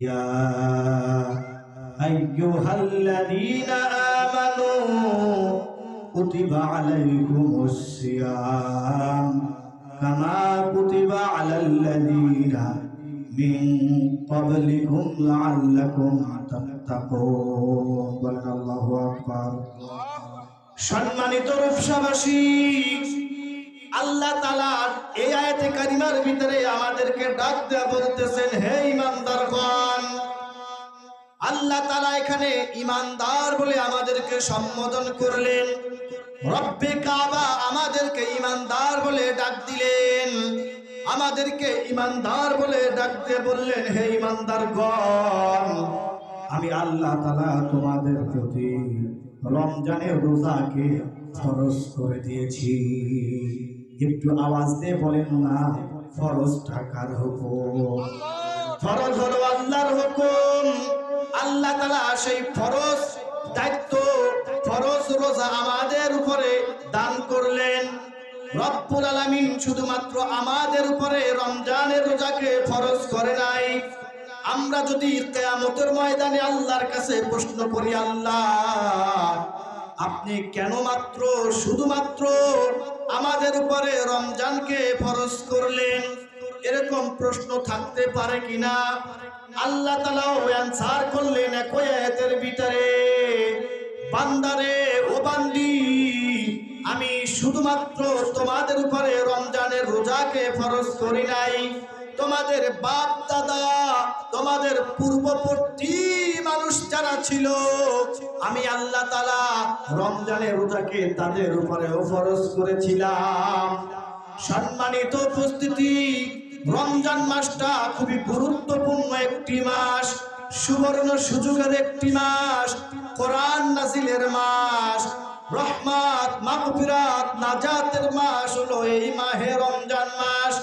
يا أيها الذين آمنوا كتب عليكم الصيام كما كتب على الذين من قبلكم لعلكم تتقون بلغ الله أكبر সম্মানিত রূপসাবাসী আল্লাহ তালা এই আয়াতে কারিমার ভিতরে আমাদেরকে ডাক দেওয়া বলতেছেন হে ইমানদারগণ আল্লাহ তালা এখানে ইমানদার বলে আমাদেরকে সম্বোধন করলেন। রব্বে কাবা আমাদেরকে ইমানদার বলে ডাক দিলেন। আমাদেরকে ইমানদার বলে ডাকতে বললেন, হে ইমানদারগণ আমি আল্লাহ তালা তোমাদের প্রতি রমজানের রোজাকে ফরজ করে দিয়েছি। একটু আওয়াজ দিয়ে বলেন না ফরজ টাকার হুকুম? ফরজ হলো আল্লাহর হুকুম। আল্লাহ তালা সেই ফরজ দায়িত্ব, ফরজ রোজা আমাদের উপরে দান করলেন। রব্বুল আলামিন শুধুমাত্র আমাদের উপরে রমজানের রোজাকে ফরজ করে নাই। আমরা যদি কেয়ামতের ময়দানে আল্লাহর কাছে প্রশ্ন করি, আল্লাহ, আপনি কেন মাত্র, শুধুমাত্র আমাদের উপরে রমজানকে ফরজ করলেন? এরকম প্রশ্ন থাকতে পারে কিনা? আল্লাহ তালাও অ্যান্সার করলেন একই ভিতরে, বান্দারে, ও বান্দি, আমি শুধুমাত্র তোমাদের উপরে রমজানের রোজাকে ফরজ করি নাই। তোমাদের বাপ দাদা তোমাদের পূর্ববর্তী মানুষ যারা ছিল, আমি আল্লাহ তালা রমজানের রোজাকে তাদের উপরেও ফরজ করেছিলাম। সম্মানিত উপস্থিতি রমজান মাসটা খুবই গুরুত্বপূর্ণ একটি মাস, সুবর্ণ সুযোগের একটি মাস, কোরআন নাজিলের মাস, রহমাত, মাগফিরাত, নাজাতের মাস হলো এই মাহে রমজান মাস।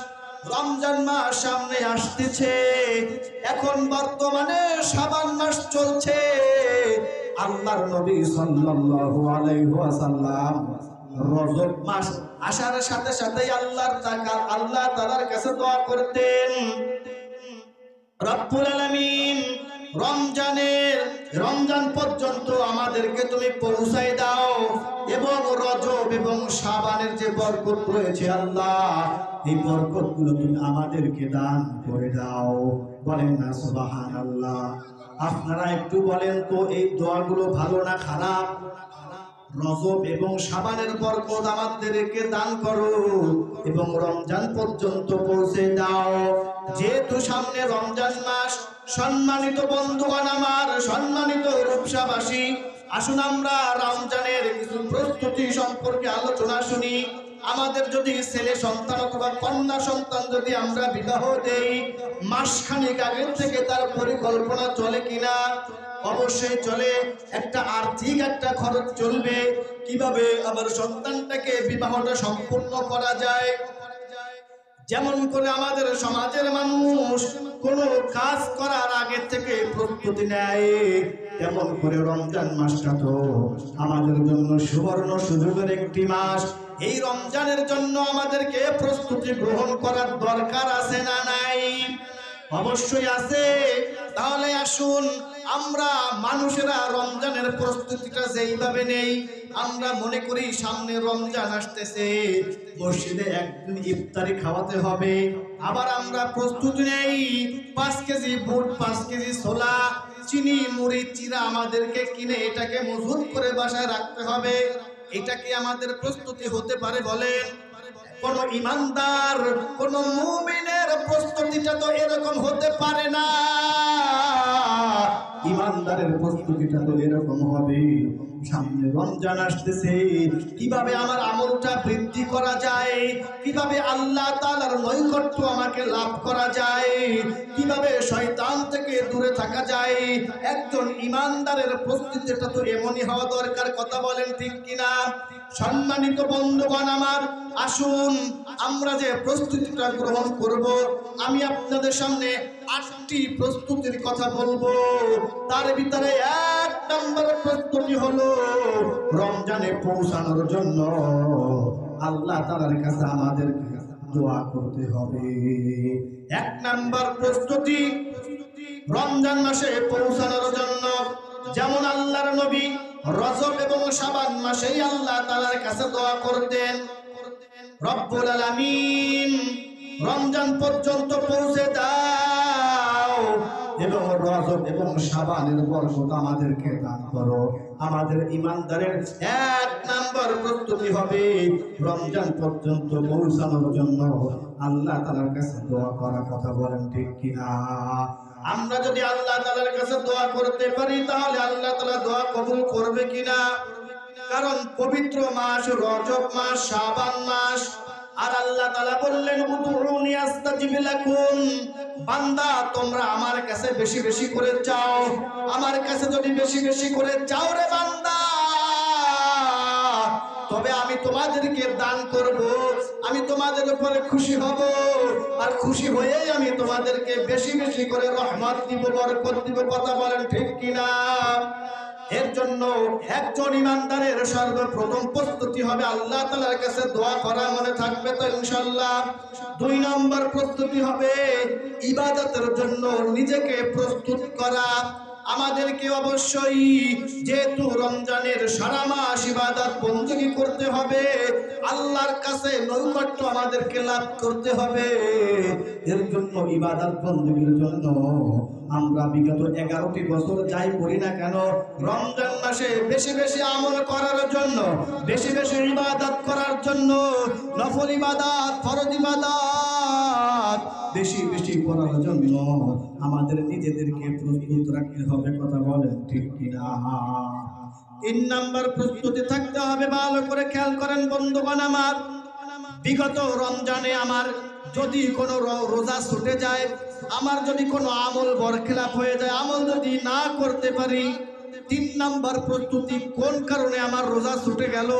রমজান মাস সামনে আসতেছে, এখন বর্তমানে সাবান মাস চলছে। আল্লাহর নবী সাল্লাল্লাহু আলাইহি ওয়াসাল্লাম রজব মাস আসার সাথে সাথেই আল্লাহর আল্লাহ তাআলার কাছে দোয়া করতেন। রব্বুল আলামিন, রমজানের, রমজান পর্যন্ত আমাদেরকে তুমি পৌঁছাই দাও। এবং রজব এবং সাবানের যে বরকত রয়েছে আল্লাহ, এই বরকতগুলো তুমি আমাদেরকে দান করে দাও। বলেন না সুবাহান আল্লাহ আপনারা একটু বলেন তো, এই দোয়াগুলো ভালো না খারাপ? রজব এবং সাবানের বরকত আমাদেরকে দান করো এবং রমজান পর্যন্ত পৌঁছে দাও। যেহেতু সামনে রমজান মাস, সম্মানিত বন্ধুগণ আমার, সম্মানিত রূপসাবাসী, আসুন আমরা রমজানের কিছু প্রস্তুতি সম্পর্কে আলোচনা শুনি। আমাদের যদি ছেলে সন্তান অথবা কন্যা সন্তান যদি আমরা বিবাহ দেই, মাসখানেক আগের থেকে তার পরিকল্পনা চলে কিনা? অবশ্যই চলে। একটা আর্থিক একটা খরচ চলবে। কীভাবে আমার সন্তানটাকে বিবাহটা সম্পূর্ণ করা যায়? যেমন করে আমাদের সমাজের মানুষ কোনো কাজ করার আগে থেকে প্রস্তুতি নেয়। তেমন করে রমজান মাসটা তো আমাদের জন্য সুবর্ণ সুযোগের একটি মাস। এই রমজানের জন্য আমাদেরকে প্রস্তুতি গ্রহণ করার দরকার আছে না নাই? অবশ্যই আছে। তাহলে আসুন, আমরা মানুষেরা রমজানের প্রস্তুতিটা যেইভাবে নেই, আমরা মনে করি সামনে রমজান আসতেছে। মসজিদে একদিন ইফতারি খাওয়াতে হবে, আবার আমরা প্রস্তুতি নেই। পাঁচ কেজি বুট, পাঁচ কেজি ছোলা, চিনি, মুড়ি, চিরা আমাদেরকে কিনে এটাকে মজুত করে বাসায় রাখতে হবে। এটা কি আমাদের প্রস্তুতি হতে পারে বলেন? কোন ইমানদার, কোন মুমিনের প্রস্তুতিটা তো এরকম হতে পারে না। ইমানদারের প্রস্তুতিটা তো এরকম হবে। সামনে রমজান আসতেছে। কীভাবে আমার আমলটা বৃদ্ধি করা যায়? কীভাবে আল্লাহ তাআলার নৈকট্য আমাকে লাভ করা যায়? কীভাবে শয়তান থেকে দূরে থাকা যায়? একজন ইমানদারের প্রস্তুতিটা তো এমনই হওয়া দরকার, কথা বলেন ঠিক কিনা? সম্মানিত বন্ধুগণ আমার, আসুন, আমরা যে প্রস্তুতিটা গ্রহণ করব, আমি আপনাদের সামনে আটটি প্রস্তুতির কথা বলব। তার ভিতরে এক নম্বর প্রস্তুতি হলো রমজানে পৌঁছানোর জন্য আল্লাহ তাআলার কাছে আমাদেরকে দোয়া করতে হবে। এক নাম্বার প্রস্তুতি, রমজান মাসে পৌঁছানোর জন্য যেমন আল্লাহর নবী রজব এবং সাবান মাসেই আল্লাহ তাআলার কাছে দোয়া করতেন, রব্বুল আলামিন রমজান পর্যন্ত পৌঁছে দাও এবং রজব এবং সাবানের বরকত আমাদেরকে দান করো। আমাদের ইমানদারের এক নাম্বার প্রস্তুতি হবে রমজান পর্যন্ত পৌঁছানোর জন্য। আল্লাহ তালার কাছে দোয়া করার কথা বলেন, ঠিক কিনা? আমরা যদি আল্লাহ তালার কাছে দোয়া করতে পারি, তাহলে আল্লাহ তালা দোয়া কবুল করবে কিনা? কারণ পবিত্র মাস, রজব মাস, শাবান মাস আর আল্লাহ তাআলা বললেন বান্দা, তোমরা আমার কাছে বেশি বেশি করে চাও। আমার কাছে যদি বেশি বেশি করে চাও রে বান্দা, তবে আমি তোমাদেরকে দান করব। আমি তোমাদের উপরে খুশি হব। আর খুশি হয়েই আমি তোমাদেরকে বেশি বেশি করে রহমত দিব, বরকত দিব, কথা বলেন ঠিক কিনা? এর জন্য একজন ইমানদারের সর্বপ্রথম প্রস্তুতি হবে আল্লাহ তালার কাছে দোয়া করা মনে থাকবে তো ইনশাল্লাহ দুই নম্বর প্রস্তুতি হবে ইবাদতের জন্য নিজেকে প্রস্তুত করা। আমাদেরকে অবশ্যই যেহেতু রমজানের সারা মাস ইবাদত বন্দী করতে হবে, আল্লাহর কাছে নৈকট্য আমাদেরকে লাভ করতে হবে। এর জন্য ইবাদত বন্দীর জন্য আমরা বিগত এগারোটি বছর যাই করি না কেন, রমজান মাসে বেশি বেশি আমল করার জন্য, বেশি বেশি ইবাদত করার জন্য নফল ইবাদত, ফরজ ইবাদত বেশি বেশি করার জন্য আমাদের নিজেদেরকে প্রস্তুত রাখতে হবে, কথা বলেন ঠিক কিনা? তিন নাম্বার প্রস্তুতি থাকতে হবে, ভালো করে খেয়াল করেন বন্ধুগণ আমার। বিগত রমজানে আমার যদি কোনো রোজা ছুটে যায়, আমার যদি কোনো আমল বরখেলাপ হয়ে যায়, আমল যদি না করতে পারি তিন নাম্বার প্রস্তুতি, কোন কারণে আমার রোজা ছুটে গেল?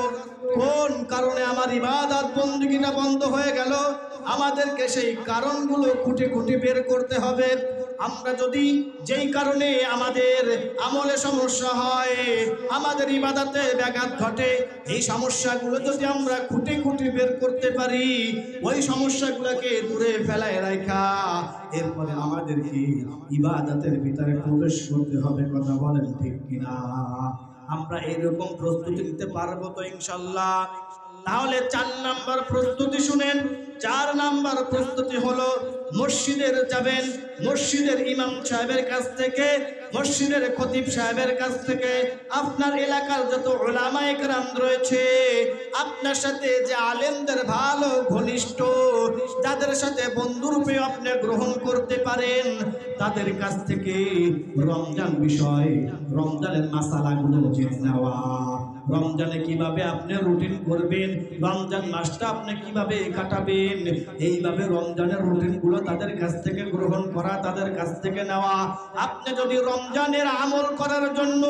কোন কারণে আমার ইবাদত বন্দুকিটা বন্ধ হয়ে গেল? আমাদেরকে সেই কারণগুলো খুঁটে খুঁটি বের করতে হবে। আমরা যদি যেই কারণে আমাদের আমলে সমস্যা হয়, আমাদের ইবাদাতে ব্যাঘাত ঘটে, এই সমস্যাগুলো যদি আমরা খুঁটে খুঁটে বের করতে পারি, ওই সমস্যাগুলোকে দূরে ফেলায় রাখা এরপরে আমাদেরকে ইবাদতের ভিতরে প্রবেশ করতে হবে, কথা বলেন ঠিক কিনা? আমরা এরকম প্রস্তুতি নিতে পারব তো ইনশাল্লাহ। তাহলে চার নাম্বার প্রস্তুতি শুনেন, চার নাম্বার প্রস্তুতি হলো মসজিদের যাবেন মসজিদের ইমাম সাহেবের কাছ থেকে মসজিদের খতিব সাহেবের কাছ থেকে আপনার এলাকার যত ওলামা একরাম রয়েছে, আপনার সাথে যে আলেমদের ভালো ঘনিষ্ঠ, যাদের সাথে বন্ধুরূপে আপনি গ্রহণ করতে পারেন, তাদের কাছ থেকে রমজান বিষয়, রমজানের মাসালাগুলো জেনে নেওয়া। রমজানে কীভাবে আপনি রুটিন করবেন, রমজান মাসটা আপনি কীভাবে কাটাবেন, এইভাবে রমজানের রুটিনগুলো তাদের কাছ থেকে গ্রহণ করা, তাদের কাছ থেকে নেওয়া। আপনি যদি রমজানের আমল করার জন্য,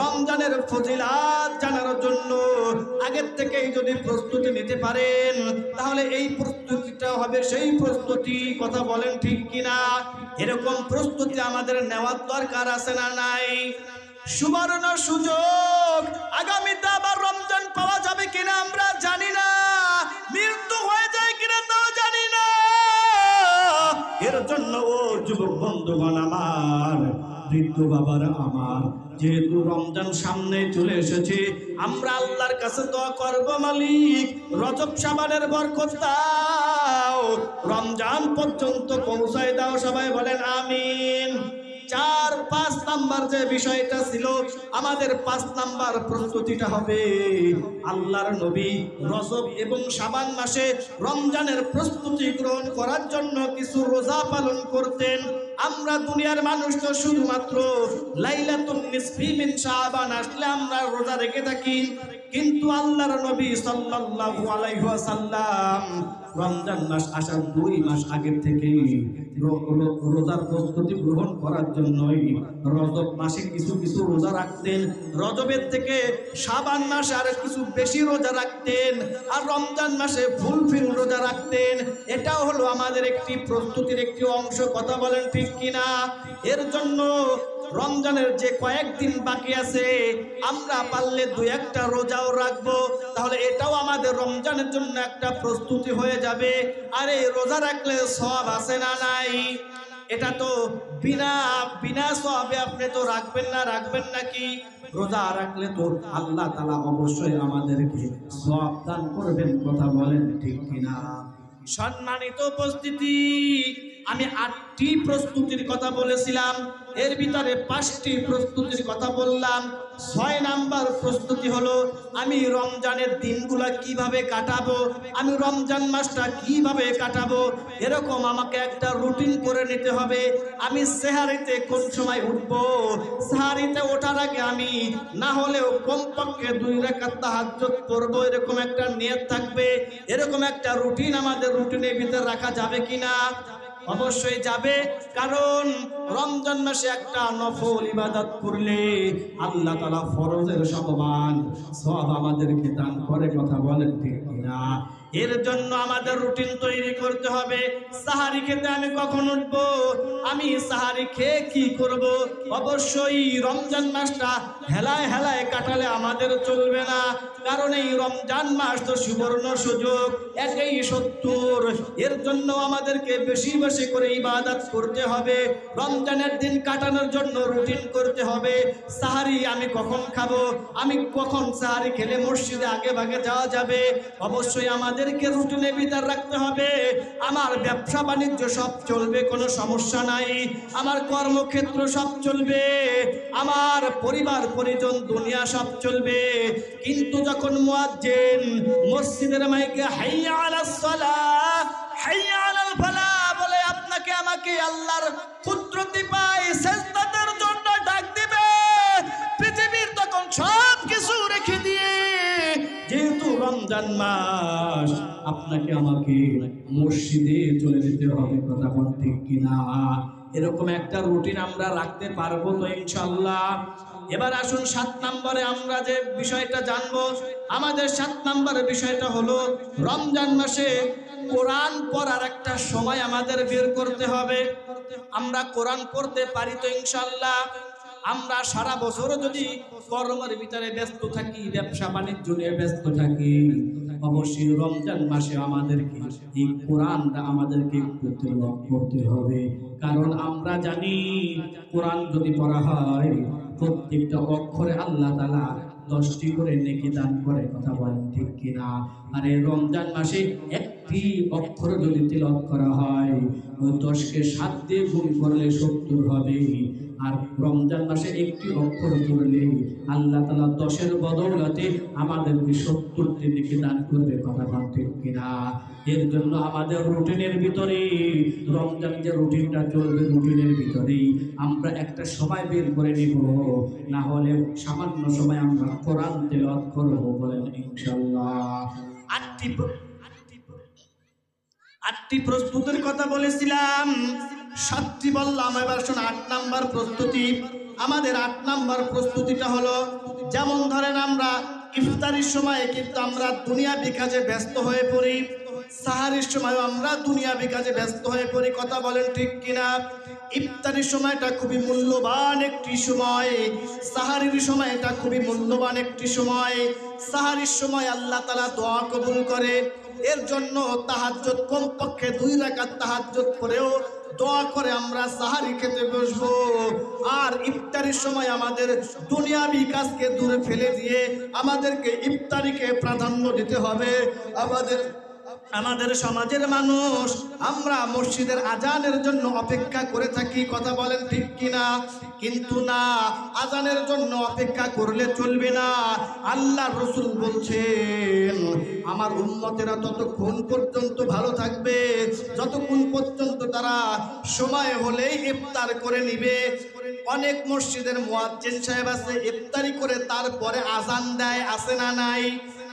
রমজানের ফজিলাত জানার জন্য আগের থেকেই যদি প্রস্তুতি নিতে পারেন, তাহলে এই প্রস্তুতিটা হবে সেই প্রস্তুতি, কথা বলেন ঠিক কিনা? এরকম প্রস্তুতি আমাদের নেওয়ার দরকার আছে না নাই? সুবর্ণ সুযোগ, আগামীতে আবার রমজান পাওয়া যাবে কিনা আমরা জানি না। মৃত্যু হয়ে যায় কিনা তাও জানি না। এর জন্য ও যুবক বন্ধুগণ আমার বৃদ্ধ বাবার আমার। যেহেতু রমজান সামনে চলে এসেছে, আমরা আল্লাহর কাছে দোয়া করব, মালিক। রজব সাবানের বরকত দাও। রমজান পর্যন্ত পৌঁছায় দাও, সবাই বলেন আমিন। চার, পাঁচ নাম্বার যে বিষয়টা ছিল, আমাদের পাঁচ নাম্বার প্রস্তুতিটা হবে আল্লাহর নবী রজব এবং সাবান মাসে রমজানের প্রস্তুতি গ্রহণ করার জন্য কিছু রোজা পালন করতেন। আমরা দুনিয়ার মানুষ তো শুধুমাত্র লাইলাতুন নিসফি মিন শাবান আসলে আমরা রোজা রেখে থাকি। কিন্তু আল্লাহর নবী সাল্লাল্লাহু আলাইহি ওয়াসাল্লাম রমজান মাস আসার দুই মাস আগের থেকে রোজার প্রস্তুতি গ্রহণ করার জন্যই রজব মাসে কিছু কিছু রোজা রাখতেন। রজবের থেকে সাবান মাসে আর কিছু বেশি রোজা রাখতেন আর রমজান মাসে ফুলফিল রোজা রাখতেন। এটাও হলো আমাদের একটি প্রস্তুতির একটি অংশ। কথা বলেন ঠিক কিনা? এর জন্য রমজানের যে কয়েকদিন বাকি আছে, আমরা পারলে দু একটা রোজাও রাখব। তাহলে এটাও আমাদের রমজানের জন্য একটা প্রস্তুতি হয়ে যাবে। আর এই রোজা রাখলে সব আছে না নাই? এটা তো বিনা বিনা সবে আপনি তো রাখবেন না, রাখবেন নাকি রোজা রাখলে তো আল্লাহ তালা অবশ্যই আমাদেরকে সব দান করবেন, কথা বলেন ঠিক কিনা? সম্মানিত উপস্থিতি আমি আটটি প্রস্তুতির কথা বলেছিলাম। এর ভিতরে পাঁচটি প্রস্তুতির কথা বললাম। ছয় নাম্বার প্রস্তুতি হলো, আমি রমজানের দিনগুলা কীভাবে কাটাবো? আমি রমজান মাসটা কীভাবে কাটাবো? এরকম আমাকে একটা রুটিন করে নিতে হবে। আমি সেহারিতে কোন সময় উঠবো? সেহারিতে ওঠার আগে আমি না হলেও কমপক্ষে দুই রেখার তাহাজ্জুদ করব এরকম একটা নিয়ত থাকবে। এরকম একটা রুটিন আমাদের রুটিনের ভিতরে রাখা যাবে কিনা? অবশ্যই যাবে, কারণ রমজান মাসে একটা নফল ইবাদত করলে আল্লাহ তালা ফরজের সমান সব আমাদেরকে দান করে, কথা বলেন ঠিক কিনা? এর জন্য আমাদের রুটিন তৈরি করতে হবে। সাহারি খেতে আমি কখন উঠবো? আমি সাহারি খেয়ে কি করব? অবশ্যই রমজান মাসটা হেলায় হেলায় কাটালে আমাদের চলবে না, কারণ এই রমজান মাস তো সুবর্ণ সুযোগ, একেই সত্তর। এর জন্য আমাদেরকে বেশি বেশি করে ইবাদত করতে হবে। রমজানের দিন কাটানোর জন্য রুটিন করতে হবে। সাহারি আমি কখন খাব? আমি কখন সাহারি খেলে মসজিদে আগে ভাগে যাওয়া যাবে? অবশ্যই আমাদেরকে রুটিনে ভিতর রাখতে হবে। আমার ব্যবসা বাণিজ্য সব চলবে, কোনো সমস্যা নাই। আমার কর্মক্ষেত্র সব চলবে। আমার পরিবার, পরিজন, দুনিয়া সব চলবে। কিন্তু যখন মুয়াজ্জিন মসজিদের মাইকে হাইয়া আলাস সালাহ, হাইয়া আলাল ফালাহ বলে, আপনাকে আমাকে আল্লাহর রমজান মাস, আপনাকে আমাকে মসজিদে চলে যেতে হবে, কথা কিনা এরকম একটা রুটিন আমরা রাখতে পারব তো ইনশাল্লাহ এবার আসুন সাত নম্বরে আমরা যে বিষয়টা জানব। আমাদের সাত নম্বরের বিষয়টা হলো, রমজান মাসে কোরআন পড়ার একটা সময় আমাদের বের করতে হবে। আমরা কোরআন পড়তে পারি তো ইনশাল্লাহ আমরা সারা বছর যদি কর্মের ভিতরে ব্যস্ত থাকি, ব্যবসা বাণিজ্য নিয়ে ব্যস্ত থাকি, অবশ্যই রমজান মাসে আমাদেরকে এই কোরআনটা আমাদেরকে একটু করতে হবে। কারণ আমরা জানি, কোরআন যদি পড়া হয়, প্রত্যেকটা অক্ষরে আল্লাহ তালা দশটি করে নেকি দান করে, কথা বলেন ঠিক কিনা? আর এই রমজান মাসে একটি অক্ষর যদি তিলত করা হয়, ওই দশকে সাত দিয়ে গুণ করলে সত্তর হবে। আর রমজান মাসে একটি অক্ষর করলে আল্লাহ তালা দশের বদৌলতে আমাদেরকে সত্তরটি দিকে দান করবে, কথা ঠিক কিনা? এর জন্য আমাদের রুটিনের ভিতরে, রমজান যে রুটিনটা চলবে রুটিনের ভিতরেই আমরা একটা সময় বের করে নিব। না হলে সামান্য সময় আমরা কোরআন তেলাওয়াত করব বলেন ইনশাআল্লাহ। আটটি আটটি প্রস্তুতির কথা বলেছিলাম। সাতটি বললাম এবার শোন, আট নাম্বার প্রস্তুতি। আমাদের আট নাম্বার প্রস্তুতিটা হলো, যেমন ধরেন আমরা ইফতারির সময় কিন্তু আমরা দুনিয়া বিকাজে ব্যস্ত হয়ে পড়ি, সাহারির সময় আমরা দুনিয়া বিকাজে ব্যস্ত হয়ে পড়ি, কথা বলেন ঠিক কিনা? ইফতারির সময়টা খুবই মূল্যবান একটি সময়, সাহারির সময় এটা খুবই মূল্যবান একটি সময়, সাহারির সময় আল্লাহ তালা দোয়া কবুল করে। এর জন্য তাহাজ্জুদ কমপক্ষে দুই রেখা তাহাজ করেও দোয়া করে আমরা সাহারি খেতে বসবো। আর ইফতারির সময় আমাদের দুনিয়াবি কাজকে দূরে ফেলে দিয়ে আমাদেরকে ইফতারিকে প্রাধান্য দিতে হবে। আমাদের আমাদের সমাজের মানুষ, আমরা মসজিদের আজানের জন্য অপেক্ষা করে থাকি, কথা বলেন ঠিক কিনা? কিন্তু না, আজানের জন্য অপেক্ষা করলে চলবে না। আল্লাহ রসুল বলছেন, আমার উন্মতেরা ততক্ষণ পর্যন্ত ভালো থাকবে, যতক্ষণ পর্যন্ত তারা সময় হলেই ইফতার করে নিবে। অনেক মসজিদের মুয়াজ্জিন সাহেব আছে, ইফতারি করে তারপরে আজান দেয়, আছে না নাই?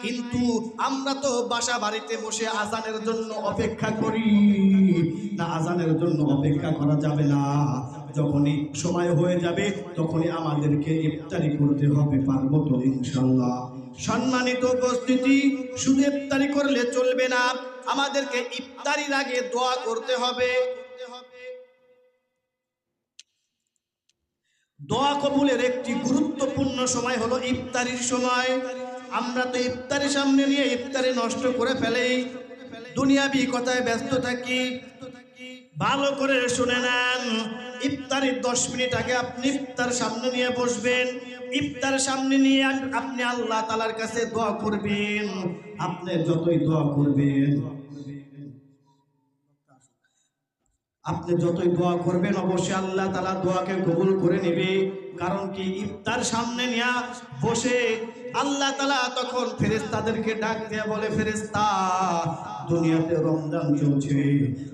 কিন্তু আমরা তো বাসা বাড়িতে বসে আজানের জন্য অপেক্ষা করি। না, আজানের জন্য অপেক্ষা করা যাবে না। যখনই সময় হয়ে যাবে, তখনই আমাদেরকে ইফতারি করতে হবে পারব তো ইনশাল্লাহ সম্মানিত উপস্থিতি, শুধু ইফতারি করলে চলবে না, আমাদেরকে ইফতারির আগে দোয়া করতে হবে। দোয়া কবুলের একটি গুরুত্বপূর্ণ সময় হলো ইফতারির সময়। আমরা তো ইফতারি সামনে নিয়ে ইফতারি নষ্ট করে ফেলেই দুনিয়াবি কথায় ব্যস্ত থাকি। ভালো করে শুনে নেন, ইফতারির দশ মিনিট আগে আপনি ইফতার সামনে নিয়ে বসবেন। ইফতার সামনে নিয়ে আপনি আল্লাহ তালার কাছে দোয়া করবেন। আপনি যতই দোয়া করবেন, আপনি যতই দোয়া করবেন, অবশ্যই আল্লাহ তালা দোয়াকে কবুল করে নেবে। কারণ কি, ইফতার সামনে নিয়ে বসে আল্লাহ তালা তখন ফেরেস্তাদেরকে ডাক দিয়ে বলে ফেরেস্তা দুনিয়াতে রমজান চলছে।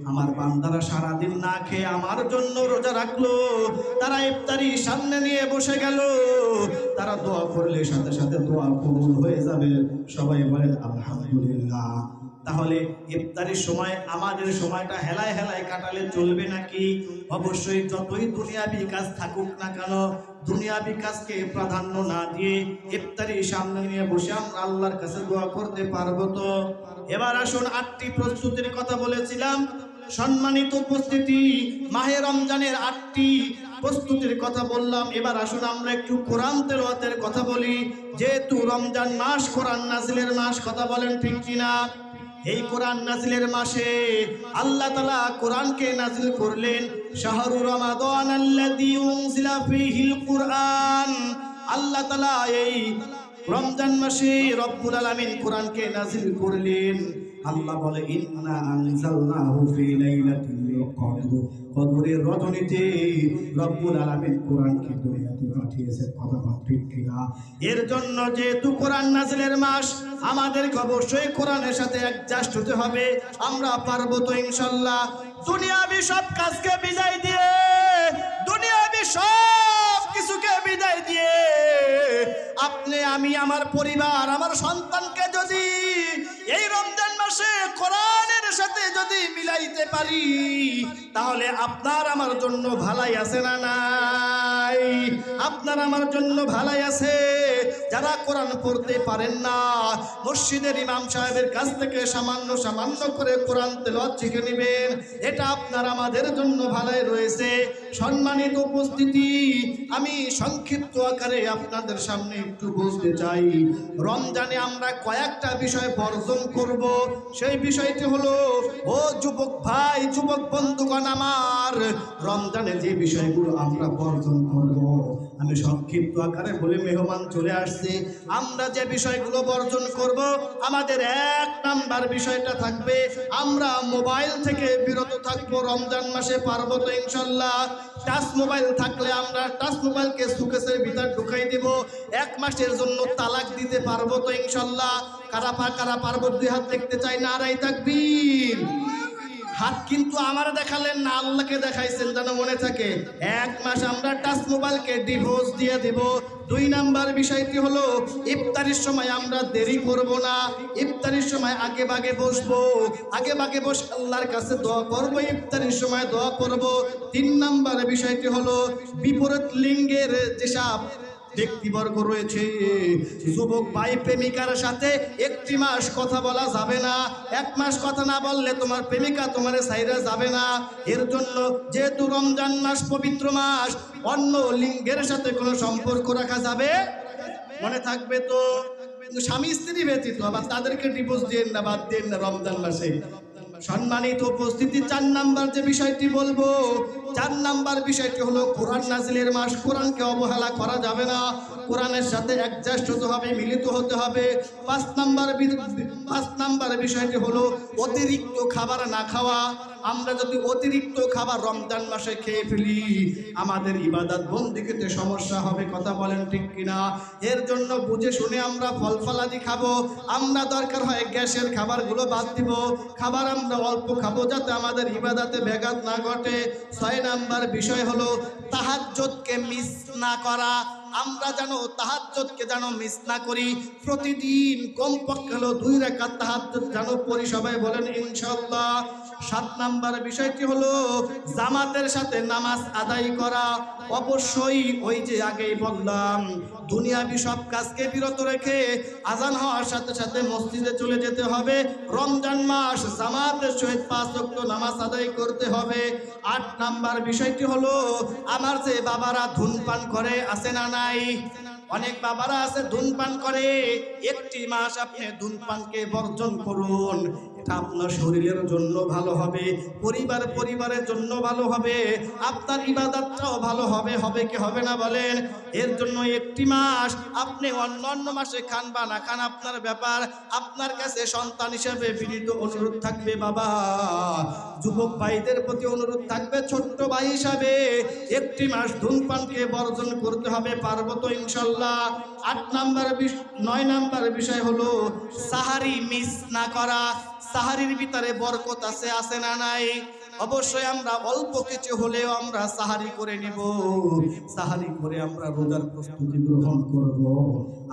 আমার বান্দারা সারাদিন না খেয়ে আমার জন্য রোজা রাখল। তারা ইফতারি সামনে নিয়ে বসে গেল। তারা দোয়া করলে সাথে সাথে দোয়া কবুল হয়ে যাবে। সবাই বলেন, আলহামদুলিল্লাহ। তাহলে ইফতারির সময়, আমাদের সময়টা হেলায় হেলায় কাটালে চলবে নাকি? অবশ্যই যতই দুনিয়াবি কাজ থাকুক না কেন, দুনিয়াবি কাজকে প্রাধান্য না দিয়ে ইফতারি সামনে নিয়ে বসে আমরা আল্লাহর কাছে দোয়া করতে পারব তো? এবার আসুন আটটি প্রস্তুতির কথা বলেছিলাম। সম্মানিত উপস্থিতি, মাহে রমজানের আটটি প্রস্তুতির কথা বললাম। এবার আসুন আমরা একটু কোরআন তেলাওয়াতের কথা বলি। যেহেতু রমজান মাস, কোরআন নাজিলের মাস, কথা বলেন ঠিক কিনা? এই কোরআন নাজিলের মাসে আল্লাহ তালা কোরআনকে নাজিল করলেন, শাহরু রমাদান ফীহিল কুরআন। আল্লাহ তালা এই রমজান মাসে রব্বুল আলামিন কোরআনকে নাজিল করলেন। আল্লাহ বলে, ইন্না আনজালনাহু ফি লাইলাতিল কদর। কদরের রজনীতে রব্বুল আলামিন কোরআনকে দুনিয়াতে পাঠিয়েছেন কথা ঠিক এর জন্য যেহেতু কোরআন নাজিলের মাস, আমাদেরকে অবশ্যই কোরআনের সাথে অ্যাডজাস্ট হতে হবে। আমরা পারব তো ইনশাল্লাহ দুনিয়াবি সব কাজকে বিদায় দিয়ে, দুনিয়াবি সব কিছুকে বিদায় দিয়ে আপনি, আমি, আমার পরিবার, আমার সন্তানকে যদি এই রমজান মাসে কোরআনের সাথে যদি মিলাইতে পারি, তাহলে আপনার আমার জন্য ভালাই আছে না নাই? আপনার আমার জন্য ভালাই আছে। যারা কোরআন পড়তে পারেন না, মসজিদের ইমাম সাহেবের কাছ থেকে সামান্য সামান্য করে কোরআন তেলাওয়াত শিখে নেবেন। এটা আপনার আমাদের জন্য ভালোই রয়েছে। সম্মানিত উপস্থিতি, আমি সংক্ষিপ্ত আকারে আপনাদের সামনে একটু বলতে চাই। রমজানে আমরা কয়েকটা বিষয় বর্জন করব। সেই বিষয়টি হলো, ও যুবক ভাই, যুবক বন্ধুগণ আমার, রমজানে যে বিষয়গুলো আমরা বর্জন করব আমি সংক্ষিপ্ত আকারে বলে মেহমান চলে আসছে। আমরা যে বিষয়গুলো বর্জন করব, আমাদের এক নাম্বার বিষয়টা থাকবে, আমরা মোবাইল থেকে বিরত থাকব রমজান মাসে পারব তো ইনশাল্লাহ টাচ মোবাইল থাকলে আমরা টাচ মোবাইলকে সুকেসের ভিতর ঢুকাই দিব। এক মাসের জন্য তালাক দিতে পারব তো ইনশাল্লাহ কারা পা, কারা পারব হাত দেখতে চাই না আড়াই থাকবীর হাত কিন্তু আমার দেখালেন না, আল্লাহকে দেখাইছেন যেন মনে থাকে। এক মাস আমরা টাচ মোবাইলকে ডিভোর্স দিয়ে দেব। দুই নাম্বার বিষয়টি হলো, ইফতারির সময় আমরা দেরি করব না। ইফতারির সময় আগে বাগে বসবো। আগে বাগে বসে আল্লাহর কাছে দোয়া করব, ইফতারির সময় দোয়া করব। তিন নাম্বার বিষয়টি হলো, বিপরীত লিঙ্গের যেসব ব্যক্তিবর্গ রয়েছে। যুবক ভাই প্রেমিকার সাথে একটি মাস কথা বলা যাবে না। এক মাস কথা না বললে তোমার প্রেমিকা তোমার সাইরা যাবে না। এর জন্য যেহেতু রমজান মাস, পবিত্র মাস, অন্য লিঙ্গের সাথে কোনো সম্পর্ক রাখা যাবে? মনে থাকবে তো? স্বামী স্ত্রী ব্যতীত আবার তাদেরকে ডিভোর্স দিয়ে না, বাদ দিয়ে না রমজান মাসে। সম্মানিত উপস্থিতি, চার নাম্বার যে বিষয়টি বলব, চার নাম্বার বিষয়টি হলো কোরআন নাজিলের মাস, কোরআনকে অবহেলা করা যাবে না। কোরআনের সাথে অ্যাডজাস্ট হতে হবে, মিলিত হতে হবে। পাঁচ নাম্বার পাঁচ নাম্বার বিষয়টি হলো অতিরিক্ত খাবার না খাওয়া। আমরা যদি অতিরিক্ত খাবার রমজান মাসে খেয়ে ফেলি, আমাদের ইবাদত বন্দিকেতে সমস্যা হবে, কথা বলেন ঠিক কিনা? এর জন্য বুঝে শুনে আমরা ফল ফলাদি খাব। আমরা দরকার হয় গ্যাসের খাবারগুলো বাদ দিব। খাবার আমরা অল্প খাব যাতে আমাদের ইবাদাতে ব্যাঘাত না ঘটে। ছয় নাম্বার বিষয় হলো তাহাজ্জতকে মিস না করা। আমরা যেন তাহাজ্জতকে যেন মিস না করি। প্রতিদিন কমপক্ষে হলো দুই রেখা তাহাজ্জত যেন পরিসভায় বলেন ইনশাল্লাহ সাত নাম্বার বিষয়টি হলো, জামাতের সাথে নামাজ আদায় করা অবশ্যই ওই যে আগেই বললাম, দুনিয়াবি সব কাজকে বিরত রেখে আজান হওয়ার সাথে সাথে মসজিদে চলে যেতে হবে। রমজান মাস, জামাতের সহিত পাঁচ ওয়াক্ত নামাজ আদায় করতে হবে। আট নাম্বার বিষয়টি হলো, আমার যে বাবারা ধূমপান করে, আছে না নাই? অনেক বাবারা আছে, ধূমপান করে। একটি মাস আপনি ধূমপানকে বর্জন করুন। আপনার শরীরের জন্য ভালো হবে, পরিবার পরিবারের জন্য ভালো হবে, আপনার ইবাদতটাও ভালো হবে হবে কি হবে না বলেন? এর জন্য একটি মাস আপনি অন্য অন্য মাসে খান বা না খান আপনার ব্যাপার। আপনার কাছে সন্তান হিসেবে বিনীত অনুরোধ থাকবে, বাবা। যুবক ভাইদের প্রতি অনুরোধ থাকবে, ছোট্ট ভাই হিসাবে। একটি মাস ধূমপানকে বর্জন করতে হবে, পারব তো ইনশাল্লাহ। আট নাম্বার নয় নাম্বার বিষয় হলো সাহারি মিস না করা। সাহারির ভিতরে বরকত আছে আছে না নাই? অবশ্যই আমরা অল্প কিছু হলেও আমরা সাহারি করে নিব। সাহারি করে আমরা রোজার প্রস্তুতি গ্রহণ করব।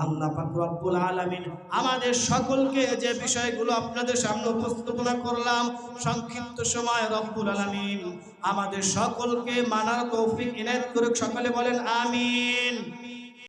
আল্লাহ রব্বুল আলামিন আমাদের সকলকে যে বিষয়গুলো আপনাদের সামনে উপস্থাপনা করলাম, সংক্ষিপ্ত সময় রব্বুল আলামিন আমাদের সকলকে মানার তৌফিক ইনায়েত করুক। সকলে বলেন, আমিন।